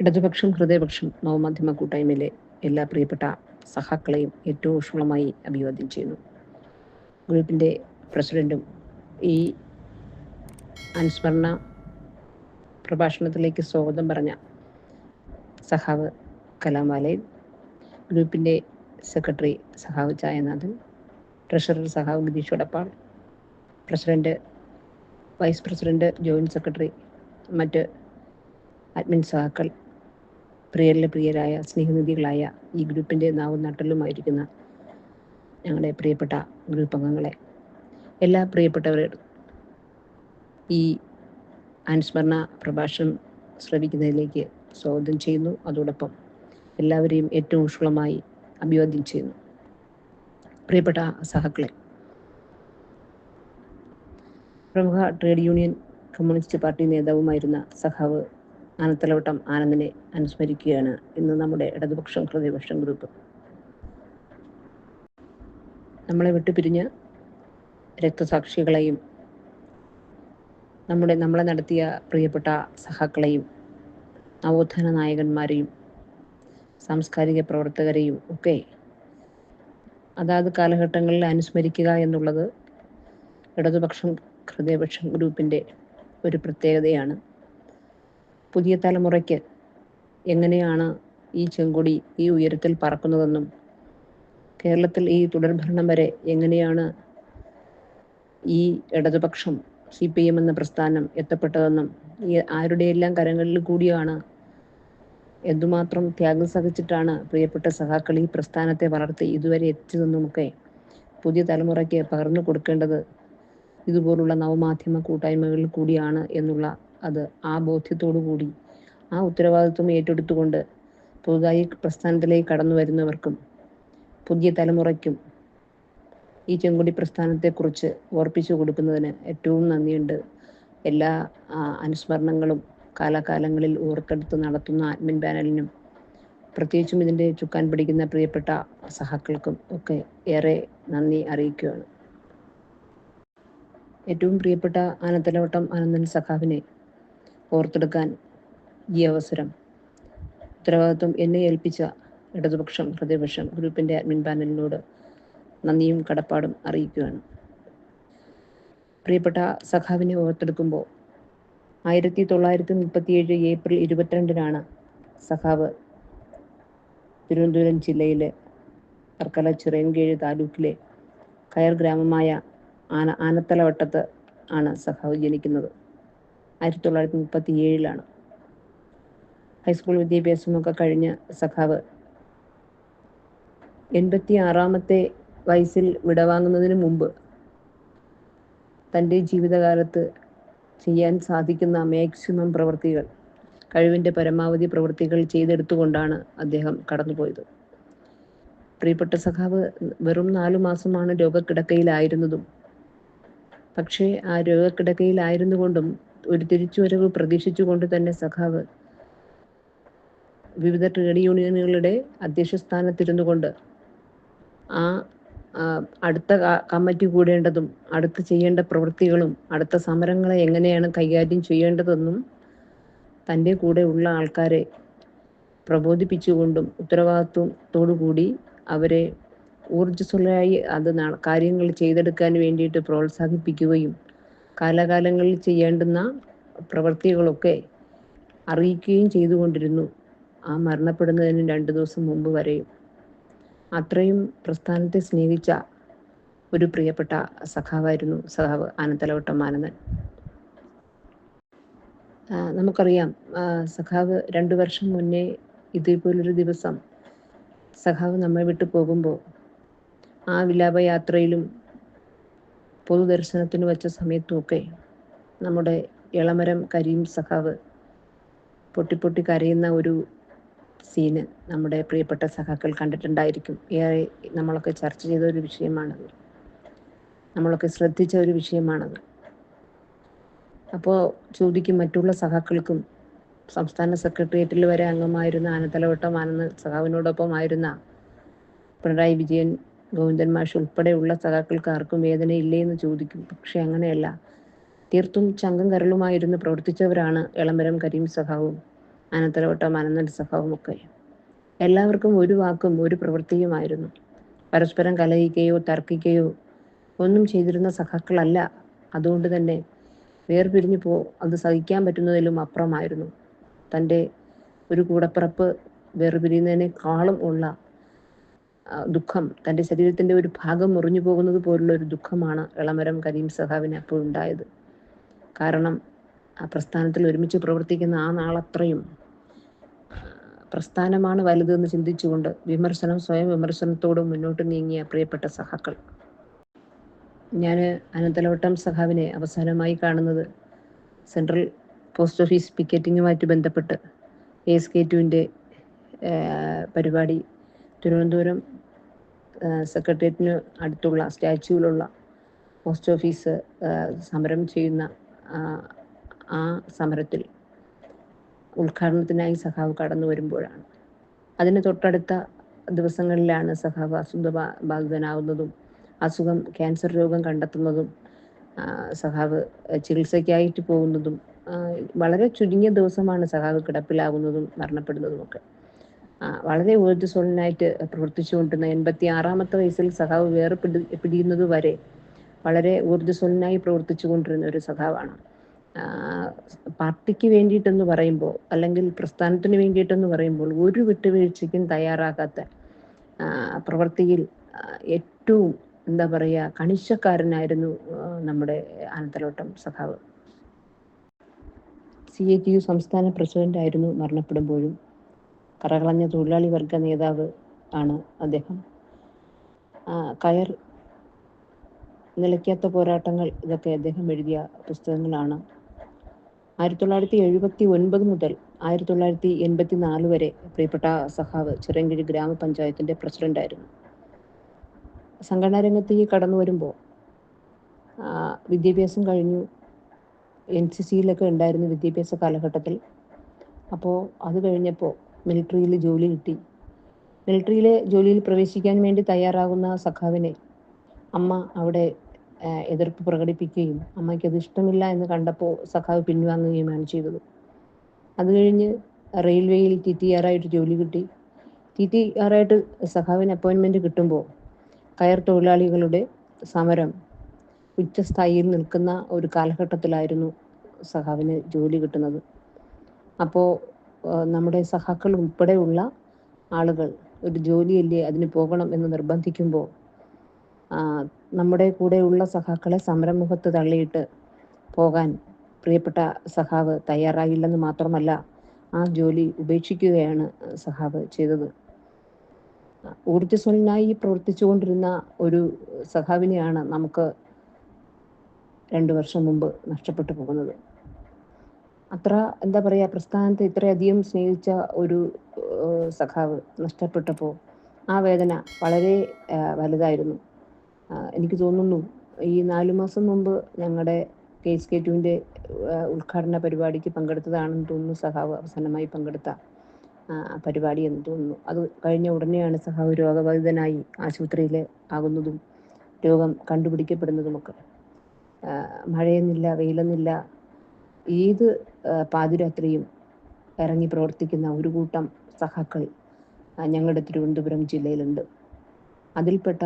ഇടതുപക്ഷം ഹൃദയപക്ഷം നവമാധ്യമ കൂട്ടായ്മയിലെ എല്ലാ പ്രിയപ്പെട്ട സഹാക്കളെയും ഏറ്റവും ഊഷ്മളമായി അഭിവാദ്യം ചെയ്യുന്നു. ഗ്രൂപ്പിന്റെ പ്രസിഡന്റും ഈ അനുസ്മരണ പ്രഭാഷണത്തിലേക്ക് സ്വാഗതം പറഞ്ഞ സഹാവ് കലാമാലയൻ ഗ്രൂപ്പിന്റെ സെക്രട്ടറി സഹാവ് ചായനാഥൻ treasurer സഹാവ് Girish Vadappal president vice president joint secretary മറ്റ് അഡ്മിൻ സഹാക്കൾ പ്രിയരിലെ പ്രിയരായ സ്നേഹനിധികളായ ഈ ഗ്രൂപ്പിന്റെ നാവും നട്ടലുമായിരിക്കുന്ന ഞങ്ങളുടെ പ്രിയപ്പെട്ട ഗ്രൂപ്പ് അംഗങ്ങളെ എല്ലാ പ്രിയപ്പെട്ടവരോടും ഈ അനുസ്മരണ പ്രഭാഷണം ശ്രവിക്കുന്നതിലേക്ക് സ്വാഗതം ചെയ്യുന്നു. അതോടൊപ്പം എല്ലാവരെയും ഏറ്റവും ഊഷ്മളമായി അഭിവാദ്യം ചെയ്യുന്നു. പ്രിയപ്പെട്ട സഹാക്കളെ പ്രമുഖ ട്രേഡ് യൂണിയൻ കമ്മ്യൂണിസ്റ്റ് പാർട്ടി നേതാവുമായിരുന്ന സഖാവ് ആനത്തലവട്ടം ആനന്ദിനെ അനുസ്മരിക്കുകയാണ് ഇന്ന് നമ്മുടെ ഇടതുപക്ഷം ഹൃദയപക്ഷം ഗ്രൂപ്പ് നമ്മളെ വിട്ടുപിരിഞ്ഞ് രക്തസാക്ഷികളെയും നമ്മുടെ നമ്മളെ നടത്തിയ പ്രിയപ്പെട്ട സഹാക്കളെയും നവോത്ഥാന നായകന്മാരെയും സാംസ്കാരിക പ്രവർത്തകരെയും ഒക്കെ അതാത് കാലഘട്ടങ്ങളിൽ അനുസ്മരിക്കുക എന്നുള്ളത് ഇടതുപക്ഷം ഹൃദയപക്ഷം ഗ്രൂപ്പിന്റെ ഒരു പ്രത്യേകതയാണ്. പുതിയ തലമുറയ്ക്ക് എങ്ങനെയാണ് ഈ ചെങ്കൊടി ഈ ഉയരത്തിൽ പറക്കുന്നതെന്നും കേരളത്തിൽ ഈ തുടർഭരണം വരെ എങ്ങനെയാണ് ഈ ഇടതുപക്ഷം സി പി എം എന്ന പ്രസ്ഥാനം എത്തപ്പെട്ടതെന്നും ഈ ആരുടെയെല്ലാം കരങ്ങളിൽ കൂടിയാണ് എന്തുമാത്രം ത്യാഗം സഹിച്ചിട്ടാണ് പ്രിയപ്പെട്ട സഹാക്കൾ ഈ പ്രസ്ഥാനത്തെ വളർത്തി ഇതുവരെ എത്തിച്ചതെന്നുമൊക്കെ പുതിയ തലമുറയ്ക്ക് പകർന്നു കൊടുക്കേണ്ടത് ഇതുപോലുള്ള നവമാധ്യമ കൂട്ടായ്മകളിൽ കൂടിയാണ് എന്നുള്ള അത് ആ ബോധ്യത്തോടു കൂടി ആ ഉത്തരവാദിത്വം ഏറ്റെടുത്തുകൊണ്ട് പുതുതായി പ്രസ്ഥാനത്തിലേക്ക് കടന്നു വരുന്നവർക്കും പുതിയ തലമുറയ്ക്കും ഈ ചെങ്കുടി പ്രസ്ഥാനത്തെക്കുറിച്ച് ഓർപ്പിച്ചു കൊടുക്കുന്നതിന് ഏറ്റവും നന്ദിയുണ്ട്. എല്ലാ അനുസ്മരണങ്ങളും കാലാകാലങ്ങളിൽ ഓർത്തെടുത്ത് നടത്തുന്ന അഡ്മിൻ പാനലിനും പ്രത്യേകിച്ചും ഇതിന്റെ ചുക്കാൻ പിടിക്കുന്ന പ്രിയപ്പെട്ട സഹാക്കൾക്കും ഒക്കെ ഏറെ നന്ദി അറിയിക്കുകയാണ്. ഏറ്റവും പ്രിയപ്പെട്ട ആനത്തലവട്ടം ആനന്ദൻ സഖാവിനെ ഓർത്തെടുക്കാൻ ഈ അവസരം. ഉത്തരവാദിത്വം എന്നെ ഏൽപ്പിച്ച ഇടതുപക്ഷം ഹൃദയപക്ഷം ഗ്രൂപ്പിന്റെ അഡ്മിൻ പാനലിനോട് നന്ദിയും കടപ്പാടും അറിയിക്കുകയാണ്. പ്രിയപ്പെട്ട സഖാവിനെ ഓർത്തെടുക്കുമ്പോൾ ആയിരത്തി തൊള്ളായിരത്തി മുപ്പത്തിയേഴ് ഏപ്രിൽ ഇരുപത്തിരണ്ടിനാണ് സഖാവ് തിരുവനന്തപുരം ജില്ലയിലെ വർക്കല ചിറയൻകീഴ് താലൂക്കിലെ കയർ ഗ്രാമമായ ആന ആനത്തലവട്ടത്ത് ആണ് സഖാവ് ജനിക്കുന്നത്. ആയിരത്തി തൊള്ളായിരത്തി മുപ്പത്തി ഏഴിലാണ് ഹൈസ്കൂൾ വിദ്യാഭ്യാസമൊക്കെ കഴിഞ്ഞ സഖാവ്. എൺപത്തി ആറാമത്തെ വയസ്സിൽ വിടവാങ്ങുന്നതിന് മുമ്പ് തന്റെ ജീവിതകാലത്ത് ചെയ്യാൻ സാധിക്കുന്ന മാക്സിമം പ്രവൃത്തികൾ കഴിവിന്റെ പരമാവധി പ്രവൃത്തികൾ ചെയ്തെടുത്തുകൊണ്ടാണ് അദ്ദേഹം കടന്നുപോയത്. പ്രിയപ്പെട്ട സഖാവ് വെറും നാലു മാസമാണ് രോഗക്കിടക്കയിലായിരുന്നതും. പക്ഷേ ആ രോഗക്കിടക്കയിലായിരുന്നു കൊണ്ടും ഒരു തിരിച്ചുവരവ് പ്രതീക്ഷിച്ചുകൊണ്ട് തന്നെ സഖാവ് വിവിധ ട്രേഡ് യൂണിയനുകളുടെ അധ്യക്ഷ സ്ഥാനത്തിരുന്നു കൊണ്ട് ആ അടുത്ത കമ്മിറ്റി കൂടേണ്ടതും അടുത്ത് ചെയ്യേണ്ട പ്രവൃത്തികളും അടുത്ത സമരങ്ങളെ എങ്ങനെയാണ് കൈകാര്യം ചെയ്യേണ്ടതെന്നും തന്റെ കൂടെ ഉള്ള ആൾക്കാരെ പ്രബോധിപ്പിച്ചുകൊണ്ടും ഉത്തരവാദിത്വത്തോടു കൂടി അവരെ ഊർജസ്വലരായി അത് കാര്യങ്ങൾ ചെയ്തെടുക്കാൻ വേണ്ടിയിട്ട് പ്രോത്സാഹിപ്പിക്കുകയും കാലാകാലങ്ങളിൽ ചെയ്യേണ്ടുന്ന പ്രവൃത്തികളൊക്കെ അറിയിക്കുകയും ചെയ്തുകൊണ്ടിരുന്നു. ആ മരണപ്പെടുന്നതിന് രണ്ട് ദിവസം മുമ്പ് വരെയും. അത്രയും പ്രസ്ഥാനത്തെ സ്നേഹിച്ച ഒരു പ്രിയപ്പെട്ട സഖാവായിരുന്നു സഖാവ് ആനത്തലവട്ടം മാനന്ദൻ നമുക്കറിയാം സഖാവ് രണ്ടു വർഷം മുന്നേ ഇതേപോലൊരു ദിവസം സഖാവ് നമ്മെ വിട്ടു പോകുമ്പോൾ ആ വിലാപയാത്രയിലും പൊതുദർശനത്തിന് വച്ച സമയത്തുമൊക്കെ നമ്മുടെ ഇളമരം കരീം സഖാവ് പൊട്ടിപ്പൊട്ടി കരയുന്ന ഒരു സീന് നമ്മുടെ പ്രിയപ്പെട്ട സഖാക്കൾ കണ്ടിട്ടുണ്ടായിരിക്കും. ഏറെ നമ്മളൊക്കെ ചർച്ച ചെയ്ത ഒരു വിഷയമാണത്. നമ്മളൊക്കെ ശ്രദ്ധിച്ച ഒരു വിഷയമാണത്. അപ്പോൾ ചോദിക്കും മറ്റുള്ള സഖാക്കൾക്കും സംസ്ഥാന സെക്രട്ടേറിയറ്റിൽ വരെ അംഗമായിരുന്ന ആനത്തലവട്ടം ആനന്ദ് സഖാവിനോടൊപ്പം ആയിരുന്ന പിണറായി വിജയൻ ഗോവിന്ദൻ ഉൾപ്പെടെയുള്ള സഖാക്കൾക്ക് ആർക്കും വേദനയില്ലേ എന്ന് ചോദിക്കും. പക്ഷെ അങ്ങനെയല്ല. തീർത്തും ചങ്കം കരളുമായിരുന്നു പ്രവർത്തിച്ചവരാണ് എളമരം കരീം സഖാവും അനന്തരവട്ടം അനന്തൻ സഖാവുമൊക്കെ എല്ലാവർക്കും ഒരു വാക്കും ഒരു പ്രവൃത്തിയുമായിരുന്നു. പരസ്പരം കലഹിക്കുകയോ തർക്കിക്കുകയോ ഒന്നും ചെയ്തിരുന്ന സഖാക്കളല്ല. അതുകൊണ്ട് തന്നെ വേർപിരിഞ്ഞു പോ അത് സഹിക്കാൻ പറ്റുന്നതിലും അപ്പുറമായിരുന്നു. തന്റെ ഒരു കൂടപ്പിറപ്പ് വേർപിരിയുന്നതിനേക്കാളും ഉള്ള ദുഃഖം തന്റെ ശരീരത്തിന്റെ ഒരു ഭാഗം മുറിഞ്ഞു പോകുന്നത് പോലുള്ള ഒരു ദുഃഖമാണ് ഇളമരം കരീം സഹാവിന് അപ്പോൾ ഉണ്ടായത്. കാരണം ആ പ്രസ്ഥാനത്തിൽ ഒരുമിച്ച് പ്രവർത്തിക്കുന്ന ആ നാളത്രയും പ്രസ്ഥാനമാണ് വലുതെന്ന് ചിന്തിച്ചുകൊണ്ട് വിമർശനം സ്വയം വിമർശനത്തോട് മുന്നോട്ട് നീങ്ങിയ പ്രിയപ്പെട്ട സഹാക്കൾ. ഞാൻ അനന്തലവട്ടം സഹാവിനെ അവസാനമായി കാണുന്നത് സെൻട്രൽ പോസ്റ്റ് ഓഫീസ് പിക്കറ്റിങ്ങുമായിട്ട് ബന്ധപ്പെട്ട് എസ് കെ ടുവിന്റെ പരിപാടി തിരുവനന്തപുരം സെക്രട്ടേറിയറ്റിന് അടുത്തുള്ള സ്റ്റാച്യൂവിലുള്ള പോസ്റ്റ് ഓഫീസ് സമരം ചെയ്യുന്ന ആ സമരത്തിൽ ഉദ്ഘാടനത്തിനായി സഖാവ് കടന്നു വരുമ്പോഴാണ്. അതിന് തൊട്ടടുത്ത ദിവസങ്ങളിലാണ് സഖാവ് അസുഖ ബാധിതനാവുന്നതും അസുഖം ക്യാൻസർ രോഗം കണ്ടെത്തുന്നതും സഖാവ് ചികിത്സയ്ക്കായിട്ട് പോകുന്നതും വളരെ ചുരുങ്ങിയ ദിവസമാണ് സഖാവ് കിടപ്പിലാകുന്നതും മരണപ്പെടുന്നതുമൊക്കെ. വളരെ ഊർജസ്വലനായിട്ട് പ്രവർത്തിച്ചുകൊണ്ടിരുന്ന എൺപത്തി ആറാമത്തെ വയസ്സിൽ സഖാവ് വേറെ പിടി പിടിയുന്നത് വരെ വളരെ ഊർജസ്വലനായി പ്രവർത്തിച്ചു കൊണ്ടിരുന്ന ഒരു സഖാവാണ്. പാർട്ടിക്ക് വേണ്ടിയിട്ടെന്ന് പറയുമ്പോൾ അല്ലെങ്കിൽ പ്രസ്ഥാനത്തിന് വേണ്ടിയിട്ടെന്ന് പറയുമ്പോൾ ഒരു വിട്ടുവീഴ്ചയ്ക്കും തയ്യാറാകാത്ത പ്രവൃത്തിയിൽ ഏറ്റവും എന്താ പറയുക കണിശക്കാരനായിരുന്നു നമ്മുടെ ആനത്തലോട്ടം സഖാവ്. സി എ ടി യു സംസ്ഥാന പ്രസിഡന്റ് ആയിരുന്നു മരണപ്പെടുമ്പോഴും കറകളഞ്ഞ തൊഴിലാളി വർഗ നേതാവ് ആണ് അദ്ദേഹം. കയർ നിലയ്ക്കാത്ത പോരാട്ടങ്ങൾ ഇതൊക്കെ അദ്ദേഹം എഴുതിയ പുസ്തകങ്ങളാണ്. ആയിരത്തി തൊള്ളായിരത്തി എഴുപത്തി ഒൻപത് മുതൽ ആയിരത്തി തൊള്ളായിരത്തി എൺപത്തി നാല് വരെ പ്രിയപ്പെട്ട സഹാവ് ചിറങ്കിഴി ഗ്രാമപഞ്ചായത്തിന്റെ പ്രസിഡന്റായിരുന്നു. സംഘടനാ രംഗത്തേക്ക് കടന്നു വരുമ്പോൾ വിദ്യാഭ്യാസം കഴിഞ്ഞു. എൻ സി സിയിലൊക്കെ ഉണ്ടായിരുന്നു വിദ്യാഭ്യാസ കാലഘട്ടത്തിൽ. അപ്പോൾ അത് കഴിഞ്ഞപ്പോൾ മിലിറ്ററിയിൽ ജോലി കിട്ടി. മിലിറ്ററിയിലെ ജോലിയിൽ പ്രവേശിക്കാൻ വേണ്ടി തയ്യാറാകുന്ന സഖാവിനെ അമ്മ അവിടെ എതിർപ്പ് പ്രകടിപ്പിക്കുകയും അമ്മയ്ക്ക് അത് ഇഷ്ടമില്ല എന്ന് കണ്ടപ്പോൾ സഖാവ് പിൻവാങ്ങുകയുമാണ് ചെയ്തത്. അത് കഴിഞ്ഞ് റെയിൽവേയിൽ ടി ടി ആറായിട്ട് ജോലി കിട്ടി. ടി ടി ആറായിട്ട് സഖാവിന് അപ്പോയിൻമെന്റ് കിട്ടുമ്പോൾ കയർ തൊഴിലാളികളുടെ സമരം ഉച്ചസ്ഥായിയിൽ നിൽക്കുന്ന ഒരു കാലഘട്ടത്തിലായിരുന്നു സഖാവിന് ജോലി കിട്ടുന്നത്. അപ്പോൾ നമ്മുടെ സഹാക്കൾ ഉൾപ്പെടെയുള്ള ആളുകൾ ഒരു ജോലിയല്ലേ അതിന് പോകണം എന്ന് നിർബന്ധിക്കുമ്പോൾ നമ്മുടെ കൂടെയുള്ള സഹാക്കളെ സമരമുഖത്ത് തള്ളിയിട്ട് പോകാൻ പ്രിയപ്പെട്ട സഹാവ് തയ്യാറായില്ലെന്ന് മാത്രമല്ല ആ ജോലി ഉപേക്ഷിക്കുകയാണ് സഹാവ് ചെയ്തത്. ഊർജസ്വലനായി പ്രവർത്തിച്ചുകൊണ്ടിരുന്ന ഒരു സഹാവിനെയാണ് നമുക്ക് രണ്ടു വർഷം മുമ്പ് നഷ്ടപ്പെട്ടു പോകുന്നത്. അത്ര എന്താ പറയാ പ്രസ്ഥാനത്തെ ഇത്രയധികം സ്നേഹിച്ച ഒരു സഖാവ് നഷ്ടപ്പെട്ടപ്പോൾ ആ വേദന വളരെ വലുതായിരുന്നു. എനിക്ക് തോന്നുന്നു ഈ നാലു മാസം മുമ്പ് ഞങ്ങളുടെ കെ എസ് കെ ടുവിന്റെ ഉദ്ഘാടന പരിപാടിക്ക് പങ്കെടുത്തതാണെന്ന് തോന്നുന്നു സഖാവ് അവസാനമായി പങ്കെടുത്ത പരിപാടി എന്ന് തോന്നുന്നു. അത് കഴിഞ്ഞ ഉടനെയാണ് സഹാവ് രോഗബാധിതനായി ആശുപത്രിയിൽ ആകുന്നതും രോഗം കണ്ടുപിടിക്കപ്പെടുന്നതുമൊക്കെ. മഴയെന്നില്ല വെയിലെന്നില്ല ഏത് പാതിരാത്രിയും ഇറങ്ങി പ്രവർത്തിക്കുന്ന ഒരു കൂട്ടം സഹാക്കൾ ഞങ്ങളുടെ തിരുവനന്തപുരം ജില്ലയിലുണ്ട്. അതിൽപ്പെട്ട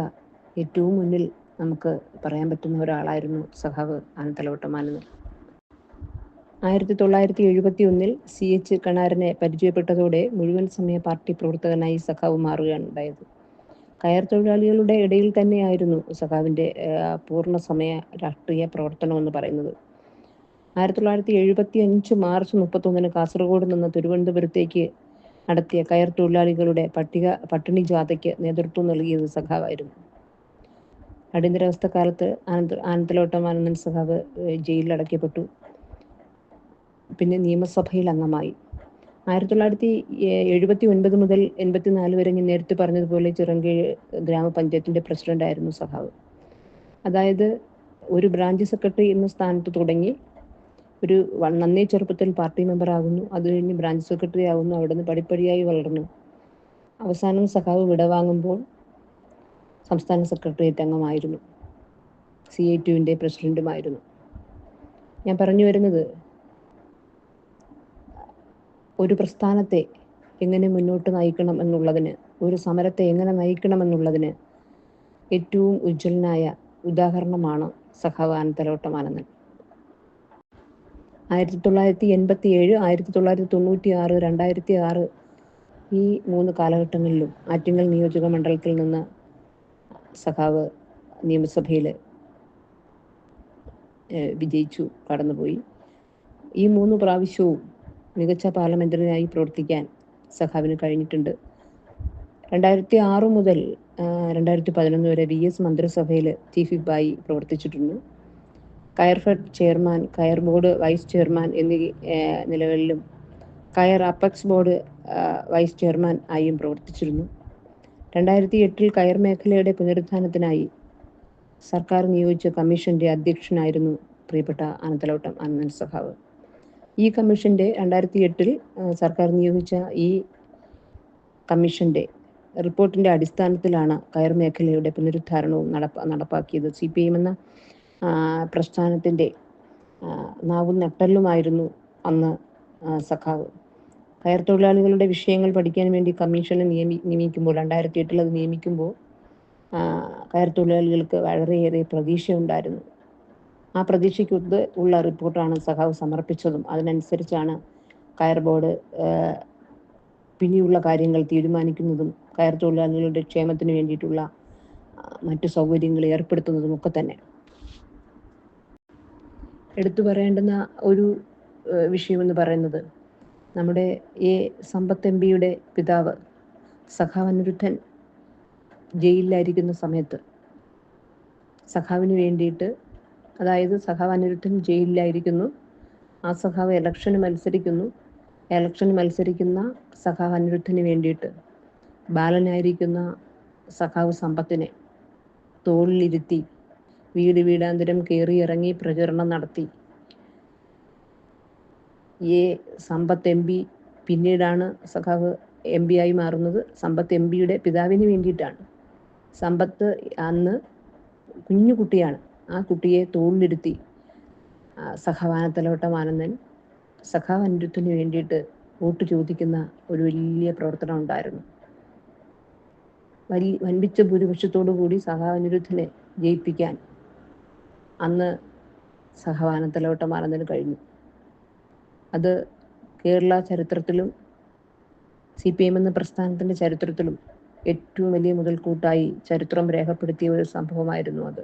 ഏറ്റവും മുന്നിൽ നമുക്ക് പറയാൻ പറ്റുന്ന ഒരാളായിരുന്നു സഹാവ് ആനത്തലവട്ടമാനെന്ന് ആയിരത്തി തൊള്ളായിരത്തി എഴുപത്തി ഒന്നിൽ സി എച്ച് കണാരനെ പരിചയപ്പെട്ടതോടെ മുഴുവൻ സമയ പാർട്ടി പ്രവർത്തകനായി സഖാവ് മാറുകയാണ് ഉണ്ടായത്. കയർ തൊഴിലാളികളുടെ ഇടയിൽ തന്നെയായിരുന്നു സഖാവിന്റെ പൂർണ സമയ രാഷ്ട്രീയ പ്രവർത്തനം എന്ന് പറയുന്നത്. ആയിരത്തി തൊള്ളായിരത്തി എഴുപത്തി അഞ്ച് മാർച്ച് മുപ്പത്തൊന്നിന് കാസർഗോഡ് നിന്ന് തിരുവനന്തപുരത്തേക്ക് നടത്തിയ കയർ തൊഴിലാളികളുടെ പട്ടിക പട്ടിണി ജാഥയ്ക്ക് നേതൃത്വം നൽകിയത് സഖാവായിരുന്നു. അടിയന്തരാവസ്ഥ കാലത്ത് ആനന്ദ ആനന്ദലോട്ടം ആനന്ദൻ സഖാവ് ജയിലിൽ അടയ്ക്കപ്പെട്ടു പിന്നെ നിയമസഭയിൽ അംഗമായി. ആയിരത്തി തൊള്ളായിരത്തി എഴുപത്തി ഒൻപത് മുതൽ എൺപത്തിനാല് വരെ ഞാൻ നേരത്തെ പറഞ്ഞതുപോലെ ചിറങ്കീഴ് ഗ്രാമപഞ്ചായത്തിന്റെ പ്രസിഡന്റായിരുന്നു സഖാവ്. അതായത് ഒരു ബ്രാഞ്ച് സെക്രട്ടറി എന്ന സ്ഥാനത്ത് തുടങ്ങി ഒരു നന്നേ ചെറുപ്പത്തിൽ പാർട്ടി മെമ്പർ ആകുന്നു. അത് കഴിഞ്ഞ് ബ്രാഞ്ച് സെക്രട്ടറി ആകുന്നു. അവിടെ നിന്ന് പടിപ്പടിയായി വളർന്നു. അവസാനം സഖാവ് വിടവാങ്ങുമ്പോൾ സംസ്ഥാന സെക്രട്ടേറിയറ്റ് അംഗമായിരുന്നു. സി ഐ ടുവിന്റെ പ്രസിഡന്റുമായിരുന്നു ഞാൻ പറഞ്ഞു വരുന്നത് ഒരു പ്രസ്ഥാനത്തെ എങ്ങനെ മുന്നോട്ട് നയിക്കണം എന്നുള്ളതിന് ഒരു സമരത്തെ എങ്ങനെ നയിക്കണം എന്നുള്ളതിന് ഏറ്റവും ഉജ്ജ്വലനായ ഉദാഹരണമാണ് സഖാവ് ആയിരത്തി തൊള്ളായിരത്തി എൺപത്തി ഏഴ് ആയിരത്തി തൊള്ളായിരത്തി തൊണ്ണൂറ്റി ആറ് രണ്ടായിരത്തി ആറ് ഈ മൂന്ന് കാലഘട്ടങ്ങളിലും ആറ്റിങ്ങൽ നിയോജക മണ്ഡലത്തിൽ നിന്ന് സഖാവ് നിയമസഭയിൽ വിജയിച്ചു കടന്നുപോയി. ഈ മൂന്ന് പ്രാവശ്യവും മികച്ച പാർലമെന്ററിയായി പ്രവർത്തിക്കാൻ സഖാവിന് കഴിഞ്ഞിട്ടുണ്ട്. രണ്ടായിരത്തി ആറ് മുതൽ രണ്ടായിരത്തി പതിനൊന്ന് വരെ വി എസ് മന്ത്രിസഭയിൽ ചീഫ് വിപ്പായി പ്രവർത്തിച്ചിട്ടുണ്ട്. Coirfed chairman coir board vice chairman എന്നീ നിലകളിലും കയർ അപ്പക്സ് ബോർഡ് വൈസ് ചെയർമാൻ ആയും പ്രവർത്തിച്ചിരുന്നു. രണ്ടായിരത്തി എട്ടിൽ കയർ മേഖലയുടെ പുനരുത്ഥാനത്തിനായി സർക്കാർ നിയോഗിച്ച കമ്മീഷന്റെ അധ്യക്ഷനായിരുന്നു പ്രിയപ്പെട്ട അനന്തലോട്ടം അനന്തൻ സഖാവ്. ഈ കമ്മീഷന്റെ രണ്ടായിരത്തി എട്ടിൽ സർക്കാർ നിയോഗിച്ച ഈ കമ്മീഷന്റെ റിപ്പോർട്ടിന്റെ അടിസ്ഥാനത്തിലാണ് കയർ മേഖലയുടെ പുനരുദ്ധാരണവും നടപ്പ നടപ്പാക്കിയത്. സി പി എം എന്ന പ്രസ്ഥാനത്തിന്റെ നാവും നട്ടല്ലുമായിരുന്നു അന്ന് സഖാവ്. കയർ തൊഴിലാളികളുടെ വിഷയങ്ങൾ പഠിക്കാൻ വേണ്ടി കമ്മീഷനെ നിയമി നിയമിക്കുമ്പോൾ രണ്ടായിരത്തി എട്ടിൽ അത് നിയമിക്കുമ്പോൾ കയർ തൊഴിലാളികൾക്ക് വളരെയേറെ പ്രതീക്ഷയുണ്ടായിരുന്നു. ആ പ്രതീക്ഷയ്ക്കൊത്ത് ഉള്ള റിപ്പോർട്ടാണ് സഖാവ് സമർപ്പിച്ചതും. അതിനനുസരിച്ചാണ് കയർ ബോർഡ് പിന്നെയുള്ള കാര്യങ്ങൾ തീരുമാനിക്കുന്നതും കയർ തൊഴിലാളികളുടെ ക്ഷേമത്തിന് വേണ്ടിയിട്ടുള്ള മറ്റു സൗകര്യങ്ങൾ ഏർപ്പെടുത്തുന്നതും ഒക്കെ തന്നെ. എടുത്തു പറയേണ്ടുന്ന ഒരു വിഷയം എന്ന് പറയുന്നത് നമ്മുടെ എ സമ്പത്ത് എം പിയുടെ പിതാവ് സഖാവ് അനിരുദ്ധൻ ജയിലിലായിരിക്കുന്ന സമയത്ത് സഖാവിന് വേണ്ടിയിട്ട് അതായത് സഖാവ് അനിരുദ്ധൻ ജയിലിലായിരിക്കുന്നു. ആ സഖാവ് ഇലക്ഷന് മത്സരിക്കുന്നു. ഇലക്ഷന് മത്സരിക്കുന്ന സഖാവ് അനിരുദ്ധന് വേണ്ടിയിട്ട് ബാലനായിരിക്കുന്ന സഖാവ് സമ്പത്തിനെ തോളിലിരുത്തി വീട് വീടാന്തരം കയറി ഇറങ്ങി പ്രചരണം നടത്തി. എ സമ്പത്ത് എം പി പിന്നീടാണ് സഖാവ് എം പി ആയി മാറുന്നത്. സമ്പത്ത് എം പിയുടെ പിതാവിന് വേണ്ടിയിട്ടാണ്. സമ്പത്ത് അന്ന് കുഞ്ഞു കുട്ടിയാണ്. ആ കുട്ടിയെ തോളിലിരുത്തി സഖാവാനത്തലോട്ടം ആനന്ദൻ സഖാവ് വേണ്ടിയിട്ട് വോട്ട് ചോദിക്കുന്ന ഒരു വലിയ പ്രവർത്തനം ഉണ്ടായിരുന്നു. വലിയ വൻപിച്ച ഭൂരിപക്ഷത്തോടു കൂടി സഖാവ് ജയിപ്പിക്കാൻ അന്ന് സഹവാനത്തലോട്ടം ആനന്ദന് കഴിഞ്ഞു. അത് കേരള ചരിത്രത്തിലും സി പി എം എന്ന പ്രസ്ഥാനത്തിന്റെ ചരിത്രത്തിലും ഏറ്റവും വലിയ മുതൽക്കൂട്ടായി ചരിത്രം രേഖപ്പെടുത്തിയ ഒരു സംഭവമായിരുന്നു അത്.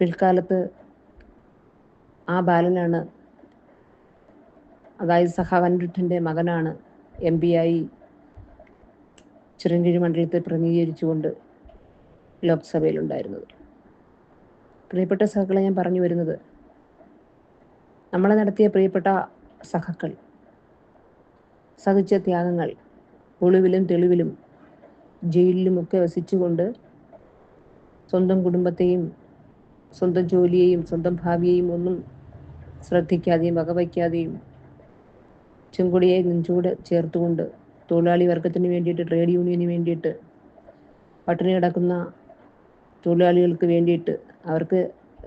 പിൽക്കാലത്ത് ആ ബാലനാണ് അതായത് സഹാവൻരുദ്ധന്റെ മകനാണ് എം പി ആയി ചിറങ്കിഴി മണ്ഡലത്തെ പ്രതിനിധീകരിച്ചുകൊണ്ട് ലോക്സഭയിലുണ്ടായിരുന്നത്. പ്രിയപ്പെട്ട സഹക്കളെ ഞാൻ പറഞ്ഞു വരുന്നത്. നമ്മളെ നടത്തിയ പ്രിയപ്പെട്ട സഹക്കൾ സഹിച്ച ത്യാഗങ്ങൾ ഒളിവിലും തെളിവിലും ജയിലിലുമൊക്കെ വസിച്ചുകൊണ്ട് സ്വന്തം കുടുംബത്തെയും സ്വന്തം ജോലിയെയും സ്വന്തം ഭാവിയെയും ഒന്നും ശ്രദ്ധിക്കാതെയും വകവയ്ക്കാതെയും ചെങ്കൊടിയെ നെഞ്ചോട് ചേർത്തുകൊണ്ട് തൊഴിലാളി വർഗത്തിന് വേണ്ടിയിട്ട് ട്രേഡ് യൂണിയന് വേണ്ടിയിട്ട് പട്ടിണി കിടക്കുന്ന തൊഴിലാളികൾക്ക് വേണ്ടിയിട്ട് അവർക്ക്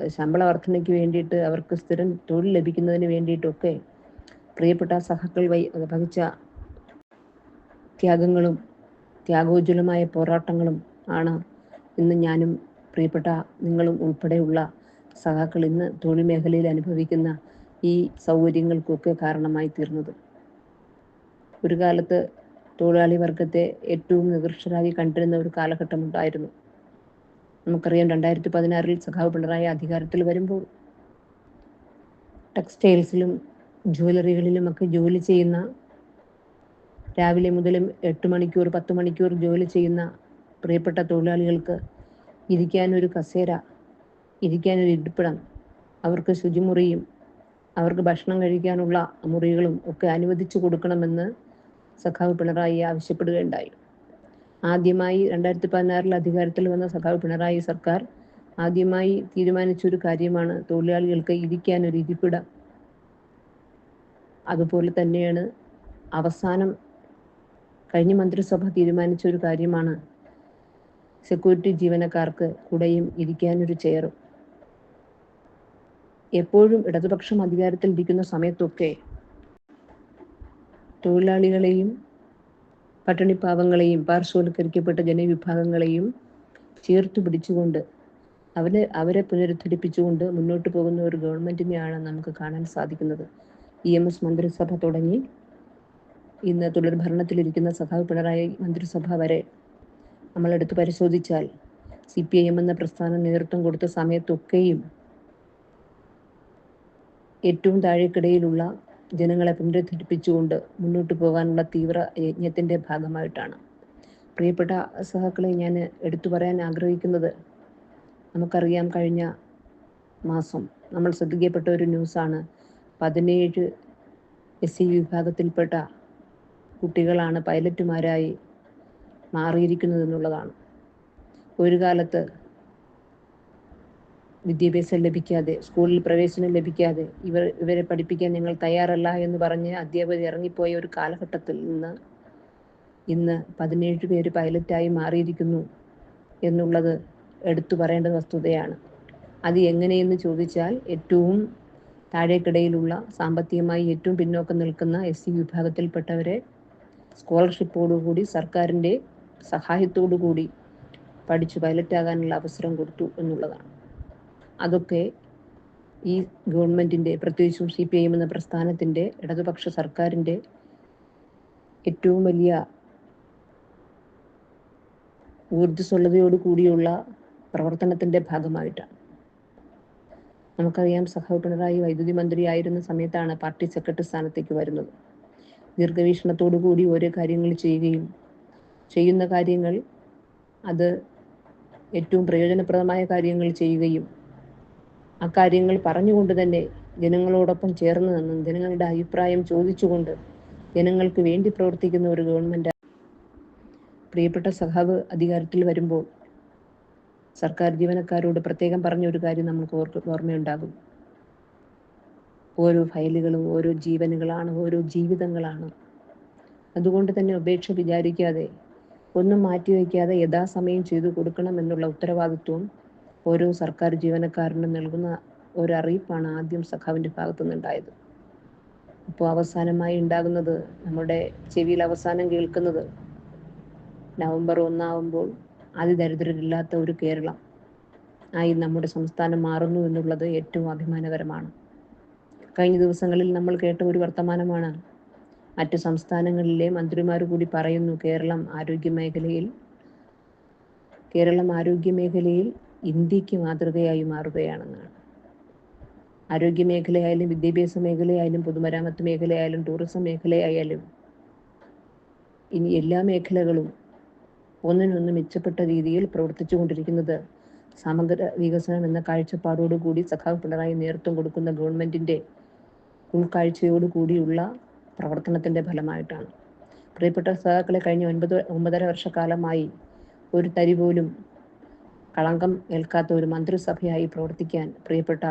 ശമ്പള വർധനയ്ക്ക് വേണ്ടിയിട്ട് അവർക്ക് സ്ഥിരം തൊഴിൽ ലഭിക്കുന്നതിന് വേണ്ടിയിട്ടൊക്കെ പ്രിയപ്പെട്ട സഹക്കൾ വൈ വഹിച്ച ത്യാഗങ്ങളും ത്യാഗോജ്വലമായ പോരാട്ടങ്ങളും ആണ് ഇന്ന് ഞാനും പ്രിയപ്പെട്ട നിങ്ങളും ഉൾപ്പെടെയുള്ള സഹാക്കൾ ഇന്ന് തൊഴിൽ മേഖലയിൽ അനുഭവിക്കുന്ന ഈ സൗകര്യങ്ങൾക്കൊക്കെ കാരണമായി തീർന്നത്. ഒരു കാലത്ത് തൊഴിലാളി വർഗത്തെ ഏറ്റവും നികൃഷ്ടരായി കണ്ടിരുന്ന ഒരു കാലഘട്ടം ഉണ്ടായിരുന്നു നമുക്കറിയാം രണ്ടായിരത്തി പതിനാറിൽ സഖാവ് പിണറായി അധികാരത്തിൽ വരുമ്പോൾ ടെക്സ്റ്റൈൽസിലും ജ്വല്ലറികളിലുമൊക്കെ ജോലി ചെയ്യുന്ന രാവിലെ മുതലും എട്ട് മണിക്കൂർ പത്ത് മണിക്കൂർ ജോലി ചെയ്യുന്ന പ്രിയപ്പെട്ട തൊഴിലാളികൾക്ക് ഇരിക്കാനൊരു കസേര ഇരിക്കാനൊരു ഇരിപ്പിടം അവർക്ക് ശുചിമുറിയും അവർക്ക് ഭക്ഷണം കഴിക്കാനുള്ള മുറികളും ഒക്കെ അനുവദിച്ചു കൊടുക്കണമെന്ന് സഖാവ് പിണറായി ആവശ്യപ്പെടുകയുണ്ടായി. ആദ്യമായി രണ്ടായിരത്തി പതിനാറിൽ അധികാരത്തിൽ വന്ന സഖാവ് പിണറായി സർക്കാർ ആദ്യമായി തീരുമാനിച്ച ഒരു കാര്യമാണ് തൊഴിലാളികൾക്ക് ഇരിക്കാൻ ഒരു ഇരിപ്പിടം. അതുപോലെ തന്നെയാണ് അവസാനം കഴിഞ്ഞ മന്ത്രിസഭ തീരുമാനിച്ച ഒരു കാര്യമാണ് സെക്യൂരിറ്റി ജീവനക്കാർക്ക് കൂടെയും ഇരിക്കാനൊരു ചെയറും. എപ്പോഴും ഇടതുപക്ഷം അധികാരത്തിൽ ഇരിക്കുന്ന സമയത്തൊക്കെ തൊഴിലാളികളെയും പട്ടിണിപ്പാവങ്ങളെയും പാർശ്വവൽക്കരിക്കപ്പെട്ട ജനവിഭാഗങ്ങളെയും ചേർത്ത് പിടിച്ചുകൊണ്ട് അവരെ അവരെ പുനരുദ്ധരിപ്പിച്ചുകൊണ്ട് മുന്നോട്ട് പോകുന്ന ഒരു ഗവൺമെന്റിനെയാണ് നമുക്ക് കാണാൻ സാധിക്കുന്നത്. ഇ എം എസ് മന്ത്രിസഭ തുടങ്ങി. ഇന്ന് തുടർ ഭരണത്തിലിരിക്കുന്ന സഖാവ് പിണറായി മന്ത്രിസഭ വരെ നമ്മളെടുത്ത് പരിശോധിച്ചാൽ സി പി ഐ എം എന്ന പ്രസ്ഥാനം നേതൃത്വം കൊടുത്ത സമയത്തൊക്കെയും ഏറ്റവും താഴേക്കിടയിലുള്ള ജനങ്ങളെ പുനരുദ്ധരിപ്പിച്ചുകൊണ്ട് മുന്നോട്ട് പോകാനുള്ള തീവ്ര യജ്ഞത്തിന്റെ ഭാഗമായിട്ടാണ്. പ്രിയപ്പെട്ട സഹാക്കളെ ഞാൻ എടുത്തു പറയാൻ ആഗ്രഹിക്കുന്നത് നമുക്കറിയാം കഴിഞ്ഞ മാസം നമ്മൾ ശ്രദ്ധിക്കപ്പെട്ട ഒരു ന്യൂസാണ്. പതിനേഴ് എസ് സി വിഭാഗത്തിൽപ്പെട്ട കുട്ടികളാണ് പൈലറ്റുമാരായി മാറിയിരിക്കുന്നത് എന്നുള്ളതാണ് ഒരു കാലത്ത് വിദ്യാഭ്യാസം ലഭിക്കാതെ സ്കൂളിൽ പ്രവേശനം ലഭിക്കാതെ ഇവർ ഇവരെ പഠിപ്പിക്കാൻ നിങ്ങൾ തയ്യാറല്ല എന്ന് പറഞ്ഞ് അധ്യാപകർ ഇറങ്ങിപ്പോയ ഒരു കാലഘട്ടത്തിൽ നിന്ന് ഇന്ന് പതിനേഴ് പേര് പൈലറ്റായി മാറിയിരിക്കുന്നു എന്നുള്ളത് എടുത്തു പറയേണ്ട വസ്തുതയാണ്. അത് എങ്ങനെയെന്ന് ചോദിച്ചാൽ ഏറ്റവും താഴേക്കിടയിലുള്ള സാമ്പത്തികമായി ഏറ്റവും പിന്നോക്കം നിൽക്കുന്ന എസ് സി വിഭാഗത്തിൽപ്പെട്ടവരെ സ്കോളർഷിപ്പോടുകൂടി സർക്കാരിന്റെ സഹായത്തോടു കൂടി പഠിച്ച് പൈലറ്റാകാനുള്ള അവസരം കൊടുത്തു എന്നുള്ളതാണ്. അതൊക്കെ ഈ ഗവൺമെന്റിന്റെ പ്രത്യേകിച്ചും സി പി ഐ എം എന്ന പ്രസ്ഥാനത്തിന്റെ ഇടതുപക്ഷ സർക്കാരിന്റെ ഏറ്റവും വലിയ ഊർജസ്വലതയോട് കൂടിയുള്ള പ്രവർത്തനത്തിന്റെ ഭാഗമായിട്ടാണ്. നമുക്കറിയാം സഹ പിണറായി വൈദ്യുതി മന്ത്രിയായിരുന്ന സമയത്താണ് പാർട്ടി സെക്രട്ടറി സ്ഥാനത്തേക്ക് വരുന്നത്. ദീർഘവീക്ഷണത്തോടു കൂടി ഓരോ കാര്യങ്ങൾ ചെയ്യുകയും ചെയ്യുന്ന കാര്യങ്ങൾ അത് ഏറ്റവും പ്രയോജനപ്രദമായ കാര്യങ്ങൾ ചെയ്യുകയും ആ കാര്യങ്ങൾ പറഞ്ഞുകൊണ്ട് തന്നെ ജനങ്ങളോടൊപ്പം ചേർന്ന് നിന്നും ജനങ്ങളുടെ അഭിപ്രായം ചോദിച്ചുകൊണ്ട് ജനങ്ങൾക്ക് വേണ്ടി പ്രവർത്തിക്കുന്ന ഒരു ഗവൺമെന്റ് പ്രിയപ്പെട്ട സഹാബ് അധികാരത്തിൽ വരുമ്പോൾ സർക്കാർ ജീവനക്കാരോട് പ്രത്യേകം പറഞ്ഞ ഒരു കാര്യം നമുക്ക് ഓർമ്മയുണ്ടാകും. ഓരോ ഫയലുകളും ഓരോ ജീവനുകളാണ് ഓരോ ജീവിതങ്ങളാണ്. അതുകൊണ്ട് തന്നെ ഉപേക്ഷ വിചാരിക്കാതെ ഒന്നും മാറ്റിവെക്കാതെ യഥാസമയം ചെയ്തു കൊടുക്കണം എന്നുള്ള ഉത്തരവാദിത്വം ഓരോ സർക്കാർ ജീവനക്കാരനും നൽകുന്ന ഒരറിയിപ്പാണ് ആദ്യം സഖാവിന്റെ ഭാഗത്തു നിന്നുണ്ടായത് ഇപ്പോൾ അവസാനമായി ഉണ്ടാകുന്നത് നമ്മുടെ ചെവിയിൽ അവസാനം കേൾക്കുന്നത് നവംബർ ഒന്നാവുമ്പോൾ അതിദരിദ്രരില്ലാത്ത ഒരു കേരളം ആയി നമ്മുടെ സംസ്ഥാനം മാറുന്നു എന്നുള്ളത് ഏറ്റവും അഭിമാനകരമാണ്. കഴിഞ്ഞ ദിവസങ്ങളിൽ നമ്മൾ കേട്ട ഒരു വർത്തമാനമാണ്. മറ്റു സംസ്ഥാനങ്ങളിലെ മന്ത്രിമാർ കൂടി പറയുന്നു കേരളം ആരോഗ്യ മേഖലയിൽ കേരളം ആരോഗ്യ മേഖലയിൽ ഇന്ത്യയ്ക്ക് മാതൃകയായി മാറുകയാണെന്നാണ്. ആരോഗ്യ മേഖലയായാലും വിദ്യാഭ്യാസ മേഖലയായാലും പൊതുമരാമത്ത് മേഖലയായാലും ടൂറിസം മേഖലയായാലും ഇനി എല്ലാ മേഖലകളും ഒന്നിനൊന്ന് മെച്ചപ്പെട്ട രീതിയിൽ പ്രവർത്തിച്ചു കൊണ്ടിരിക്കുന്നത് സമഗ്ര വികസനം എന്ന കാഴ്ചപ്പാടോടുകൂടി സഖാവ് പിണറായി നേതൃത്വം കൊടുക്കുന്ന ഗവൺമെന്റിന്റെ ഉൾക്കാഴ്ചയോടുകൂടിയുള്ള പ്രവർത്തനത്തിന്റെ ഫലമായിട്ടാണ്. പ്രിയപ്പെട്ട സഖാക്കളെ കഴിഞ്ഞ ഒൻപത് ഒമ്പതര വർഷക്കാലമായി ഒരു തരി പോലും കളങ്കം ഏൽക്കാത്ത ഒരു മന്ത്രിസഭയായി പ്രവർത്തിക്കാൻ പ്രിയപ്പെട്ട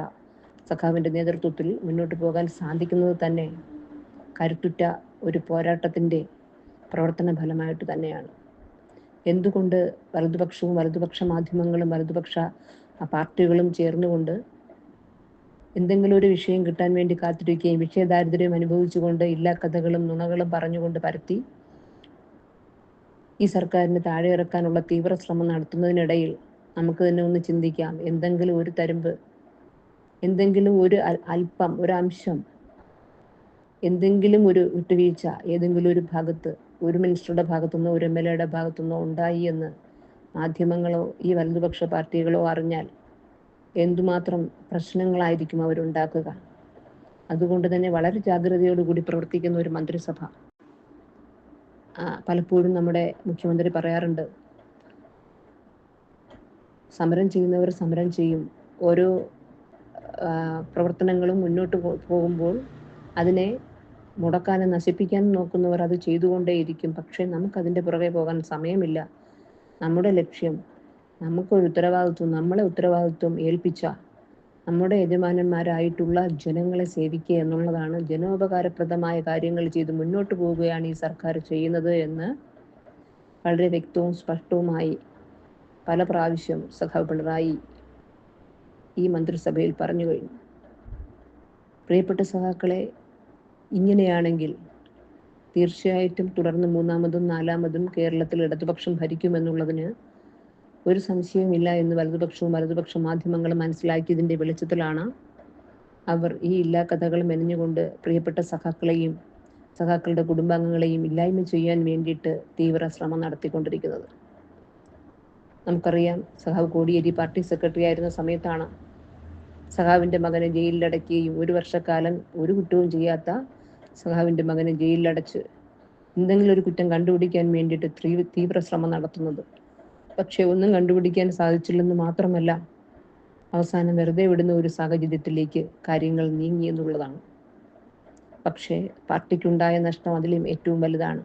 സഖാവിന്റെ നേതൃത്വത്തിൽ മുന്നോട്ട് പോകാൻ സാധിക്കുന്നത് തന്നെ കരുത്തുറ്റ ഒരു പോരാട്ടത്തിന്റെ പ്രവർത്തന ഫലമായിട്ട് തന്നെയാണ്. എന്തുകൊണ്ട് വലതുപക്ഷവും വലതുപക്ഷ മാധ്യമങ്ങളും വലതുപക്ഷ പാർട്ടികളും ചേർന്നുകൊണ്ട് എന്തെങ്കിലും ഒരു വിഷയം കിട്ടാൻ വേണ്ടി കാത്തിരിക്കുകയും വിഷയദാരിദ്ര്യം അനുഭവിച്ചുകൊണ്ട് എല്ലാ കഥകളും നുണകളും പറഞ്ഞുകൊണ്ട് പരത്തി ഈ സർക്കാരിന് താഴെ ഇറക്കാനുള്ള തീവ്ര ശ്രമം നടത്തുന്നതിനിടയിൽ നമുക്ക് തന്നെ ഒന്ന് ചിന്തിക്കാം. എന്തെങ്കിലും ഒരു തരുമ്പ് എന്തെങ്കിലും ഒരു അല്പം ഒരു അംശം എന്തെങ്കിലും ഒരു വിട്ടുവീഴ്ച ഏതെങ്കിലും ഒരു ഭാഗത്ത് ഒരു മിനിസ്റ്ററുടെ ഭാഗത്തുനിന്നോ ഒരു എം എൽ എയുടെ ഭാഗത്തുനിന്നോ ഉണ്ടായി എന്ന് മാധ്യമങ്ങളോ ഈ വലതുപക്ഷ പാർട്ടികളോ അറിഞ്ഞാൽ എന്തുമാത്രം പ്രശ്നങ്ങളായിരിക്കും അവരുണ്ടാക്കുക. അതുകൊണ്ട് തന്നെ വളരെ ജാഗ്രതയോടുകൂടി പ്രവർത്തിക്കുന്ന ഒരു മന്ത്രിസഭ. പലപ്പോഴും നമ്മുടെ മുഖ്യമന്ത്രി പറയാറുണ്ട് സമരം ചെയ്യുന്നവർ സമരം ചെയ്യും. ഓരോ പ്രവർത്തനങ്ങളും മുന്നോട്ട് പോകുമ്പോൾ അതിനെ മുടക്കാനും നശിപ്പിക്കാൻ നോക്കുന്നവർ അത് ചെയ്തുകൊണ്ടേയിരിക്കും. പക്ഷേ നമുക്കതിന്റെ പുറകെ പോകാൻ സമയമില്ല. നമ്മുടെ ലക്ഷ്യം നമുക്കൊരു ഉത്തരവാദിത്വം നമ്മളെ ഉത്തരവാദിത്വം ഏൽപ്പിച്ച നമ്മുടെ യജമാനന്മാരായിട്ടുള്ള ജനങ്ങളെ സേവിക്കുക എന്നുള്ളതാണ് ജനോപകാരപ്രദമായ കാര്യങ്ങൾ ചെയ്ത് മുന്നോട്ട് പോവുകയാണ് ഈ സർക്കാർ ചെയ്യുന്നത് എന്ന് വളരെ വ്യക്തവും സ്പഷ്ടവുമായി പല പ്രാവശ്യം സഖാവ് പിണറായി ഈ മന്ത്രിസഭയിൽ പറഞ്ഞു കഴിഞ്ഞു. പ്രിയപ്പെട്ട സഖാക്കളെ ഇങ്ങനെയാണെങ്കിൽ തീർച്ചയായിട്ടും തുടർന്ന് മൂന്നാമതും നാലാമതും കേരളത്തിൽ ഇടതുപക്ഷം ഭരിക്കുമെന്നുള്ളതിന് ഒരു സംശയവുമില്ല എന്ന് വലതുപക്ഷവും വലതുപക്ഷ മാധ്യമങ്ങളും മനസ്സിലാക്കിയതിന്റെ വെളിച്ചത്തിലാണ് അവർ ഈ ഇല്ലാ കഥകൾ മെനഞ്ഞുകൊണ്ട് പ്രിയപ്പെട്ട സഖാക്കളെയും സഖാക്കളുടെ കുടുംബാംഗങ്ങളെയും ഇല്ലായ്മ ചെയ്യാൻ വേണ്ടിയിട്ട് തീവ്ര ശ്രമം നടത്തിക്കൊണ്ടിരിക്കുന്നത്. നമുക്കറിയാം. സഖാവ് കോടിയേരി പാർട്ടി സെക്രട്ടറി ആയിരുന്ന സമയത്താണ് സഖാവിന്റെ മകനെ ജയിലിലടക്കുകയും ഒരു വർഷക്കാലം ഒരു കുറ്റവും ചെയ്യാത്ത സഖാവിന്റെ മകനെ ജയിലിലടച്ച് എന്തെങ്കിലും ഒരു കുറ്റം കണ്ടുപിടിക്കാൻ വേണ്ടിയിട്ട് തീവ്ര ശ്രമം നടത്തുന്നത്. പക്ഷെ ഒന്നും കണ്ടുപിടിക്കാൻ സാധിച്ചില്ലെന്ന് മാത്രമല്ല അവസാനം വെറുതെ വിടുന്ന ഒരു സാഹചര്യത്തിലേക്ക് കാര്യങ്ങൾ നീങ്ങി എന്നുള്ളതാണ്. പക്ഷേ പാർട്ടിക്കുണ്ടായ നഷ്ടം അതിലും ഏറ്റവും വലുതാണ്.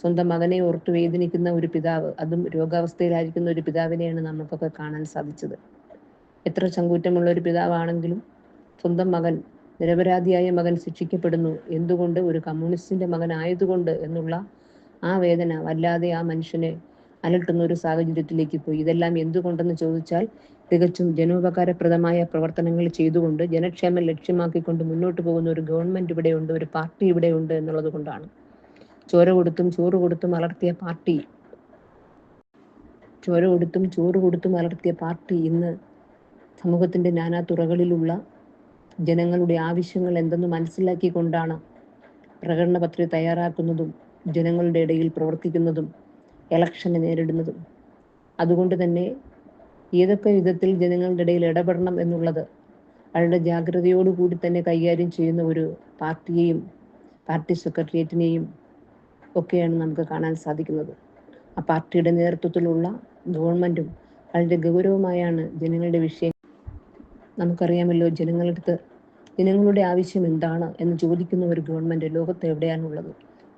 സ്വന്തം മകനെ ഓർത്ത് വേദനിക്കുന്ന ഒരു പിതാവ് അതും രോഗാവസ്ഥയിലായിരിക്കുന്ന ഒരു പിതാവിനെയാണ് നമുക്കൊക്കെ കാണാൻ സാധിച്ചത്. എത്ര ചങ്കൂറ്റമുള്ള ഒരു പിതാവാണെങ്കിലും സ്വന്തം മകൻ നിരപരാധിയായ മകൻ ശിക്ഷിക്കപ്പെടുന്നു. എന്തുകൊണ്ട് ഒരു കമ്മ്യൂണിസ്റ്റിന്റെ മകൻ ആയതുകൊണ്ട് എന്നുള്ള ആ വേദന വല്ലാതെ ആ മനുഷ്യനെ അലട്ടുന്ന ഒരു സാഹചര്യത്തിലേക്ക് പോയി. ഇതെല്ലാം എന്തുകൊണ്ടെന്ന് ചോദിച്ചാൽ തികച്ചും ജനോപകാരപ്രദമായ പ്രവർത്തനങ്ങൾ ചെയ്തുകൊണ്ട് ജനക്ഷേമം ലക്ഷ്യമാക്കിക്കൊണ്ട് മുന്നോട്ട് പോകുന്ന ഒരു ഗവൺമെന്റ് ഇവിടെയുണ്ട് ഒരു പാർട്ടി ഇവിടെയുണ്ട് എന്നുള്ളത് കൊണ്ടാണ്. ചോര കൊടുത്തും ചോറ് കൊടുത്തും വളർത്തിയ പാർട്ടി. ചോര കൊടുത്തും ചോറ് കൊടുത്തും വളർത്തിയ പാർട്ടി ഇന്ന് സമൂഹത്തിന്റെ നാനാ തുറകളിലുള്ള ജനങ്ങളുടെ ആവശ്യങ്ങൾ എന്തെന്ന് മനസ്സിലാക്കിക്കൊണ്ടാണ് പ്രകടന പത്രിക തയ്യാറാക്കുന്നതും ജനങ്ങളുടെ ഇടയിൽ പ്രവർത്തിക്കുന്നതും ഇലക്ഷനെ നേരിടുന്നതും. അതുകൊണ്ട് തന്നെ ഏതൊക്കെ വിധത്തിൽ ജനങ്ങളുടെ ഇടയിൽ ഇടപെടണം എന്നുള്ളത് വളരെ ജാഗ്രതയോടുകൂടി തന്നെ കൈകാര്യം ചെയ്യുന്ന ഒരു പാർട്ടിയെയും പാർട്ടി സെക്രട്ടേറിയറ്റിനെയും ഒക്കെയാണ് നമുക്ക് കാണാൻ സാധിക്കുന്നത്. ആ പാർട്ടിയുടെ നേതൃത്വത്തിലുള്ള ഗവൺമെന്റും വളരെ ഗൗരവമായാണ് ജനങ്ങളുടെ വിഷയം. നമുക്കറിയാമല്ലോ ജനങ്ങളടുത്ത് ജനങ്ങളുടെ ആവശ്യം എന്താണ് എന്ന് ചോദിക്കുന്ന ഒരു ഗവൺമെന്റ് ലോകത്ത് എവിടെയാണുള്ളത്?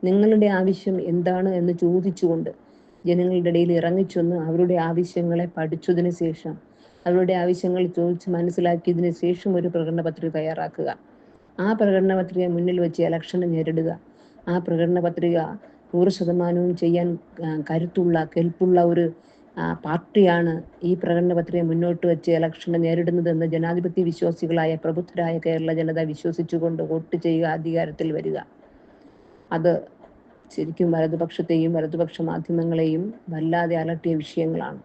നിങ്ങളുടെ ആവശ്യം എന്താണ് എന്ന് ചോദിച്ചുകൊണ്ട് ജനങ്ങളുടെ ഇടയിൽ ഇറങ്ങിച്ചെന്ന് അവരുടെ ആവശ്യങ്ങളെ പഠിച്ചതിന് ശേഷം അവരുടെ ആവശ്യങ്ങൾ ചോദിച്ച് മനസ്സിലാക്കിയതിന് ശേഷം ഒരു പ്രകടന പത്രിക തയ്യാറാക്കുക. ആ പ്രകടന പത്രിക മുന്നിൽ വെച്ച് ഇലക്ഷന് നേരിടുക. ആ പ്രകടന പത്രിക നൂറ് ശതമാനവും ചെയ്യാൻ കരുത്തുള്ള കെൽപ്പുള്ള ഒരു പാർട്ടിയാണ് ഈ പ്രകടന പത്രിക മുന്നോട്ട് വെച്ച് ഇലക്ഷനെ നേരിടുന്നതെന്ന് ജനാധിപത്യ വിശ്വാസികളായ പ്രബുദ്ധരായ കേരള ജനത വിശ്വസിച്ചുകൊണ്ട് വോട്ട് ചെയ്യുക അധികാരത്തിൽ വരിക. അത് ശരിക്കും വലതുപക്ഷത്തെയും വലതുപക്ഷ മാധ്യമങ്ങളെയും വല്ലാതെ അലട്ടിയ വിഷയങ്ങളാണ്.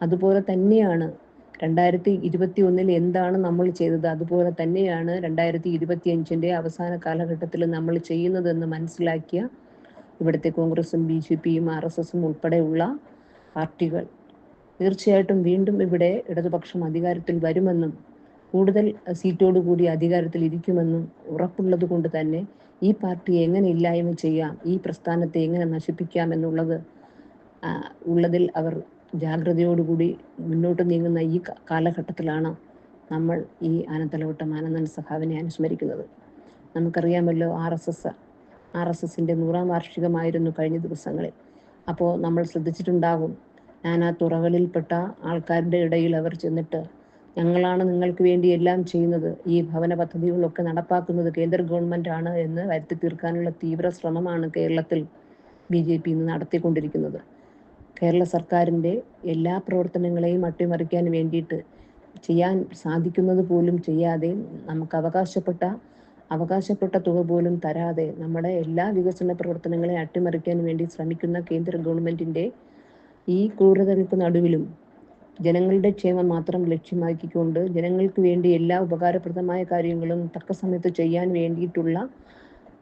അതുപോലെ തന്നെയാണ് രണ്ടായിരത്തി ഇരുപത്തി ഒന്നിൽ എന്താണ് നമ്മൾ ചെയ്തത്? അതുപോലെ തന്നെയാണ് രണ്ടായിരത്തി ഇരുപത്തി അഞ്ചിന്റെ അവസാന കാലഘട്ടത്തിൽ നമ്മൾ ചെയ്യുന്നതെന്ന് മനസ്സിലാക്കിയ ഇവിടുത്തെ കോൺഗ്രസും ബി ജെ പിയും ആർ എസ് എസും ഉൾപ്പെടെയുള്ള പാർട്ടികൾ. തീർച്ചയായിട്ടും വീണ്ടും ഇവിടെ ഇടതുപക്ഷം അധികാരത്തിൽ വരുമെന്നും കൂടുതൽ സീറ്റോടുകൂടി അധികാരത്തിൽ ഇരിക്കുമെന്നും ഉറപ്പുള്ളത് കൊണ്ട് തന്നെ ഈ പാർട്ടി എങ്ങനെ ഇല്ലായ്മ ചെയ്യാം? ഈ പ്രസ്ഥാനത്തെ എങ്ങനെ നശിപ്പിക്കാം എന്നുള്ളത് ഉള്ളതിൽ അവർ ജാഗ്രതയോടുകൂടി മുന്നോട്ട് നീങ്ങുന്ന ഈ കാലഘട്ടത്തിലാണ് നമ്മൾ ഈ ആനത്തലവട്ടം ആനന്ദൻ സഹാവിനെ അനുസ്മരിക്കുന്നത്. നമുക്കറിയാമല്ലോ R S S R S എസിന്റെ നൂറാം വാർഷികമായിരുന്നു കഴിഞ്ഞ ദിവസങ്ങളിൽ. അപ്പോൾ നമ്മൾ ശ്രദ്ധിച്ചിട്ടുണ്ടാകും നാനാ തുറകളിൽപ്പെട്ട ആൾക്കാരുടെ ഇടയിൽ അവർ ചെന്നിട്ട് ഞങ്ങളാണ് നിങ്ങൾക്ക് വേണ്ടി എല്ലാം ചെയ്യുന്നത് ഈ ഭവന പദ്ധതികളൊക്കെ നടപ്പാക്കുന്നത് കേന്ദ്ര ഗവൺമെന്റ് ആണ് എന്ന് വരുത്തി തീർക്കാനുള്ള തീവ്ര ശ്രമമാണ് കേരളത്തിൽ ബി ജെ പി ഇന്ന് നടത്തിക്കൊണ്ടിരിക്കുന്നത്. കേരള സർക്കാരിന്റെ എല്ലാ പ്രവർത്തനങ്ങളെയും അട്ടിമറിക്കാൻ വേണ്ടിയിട്ട് ചെയ്യാൻ സാധിക്കുന്നത് പോലും ചെയ്യാതെ നമുക്ക് അവകാശപ്പെട്ട അവകാശപ്പെട്ട തുക പോലും തരാതെ നമ്മുടെ എല്ലാ വികസന പ്രവർത്തനങ്ങളെ അട്ടിമറിക്കാൻ വേണ്ടി ശ്രമിക്കുന്ന കേന്ദ്ര ഗവൺമെന്റിന്റെ ഈ ക്രൂരതകൾക്ക് നടുവിലും ജനങ്ങളുടെ ക്ഷേമം മാത്രം ലക്ഷ്യമാക്കിക്കൊണ്ട് ജനങ്ങൾക്ക് വേണ്ടി എല്ലാ ഉപകാരപ്രദമായ കാര്യങ്ങളും തക്ക സമയത്ത് ചെയ്യാൻ വേണ്ടിയിട്ടുള്ള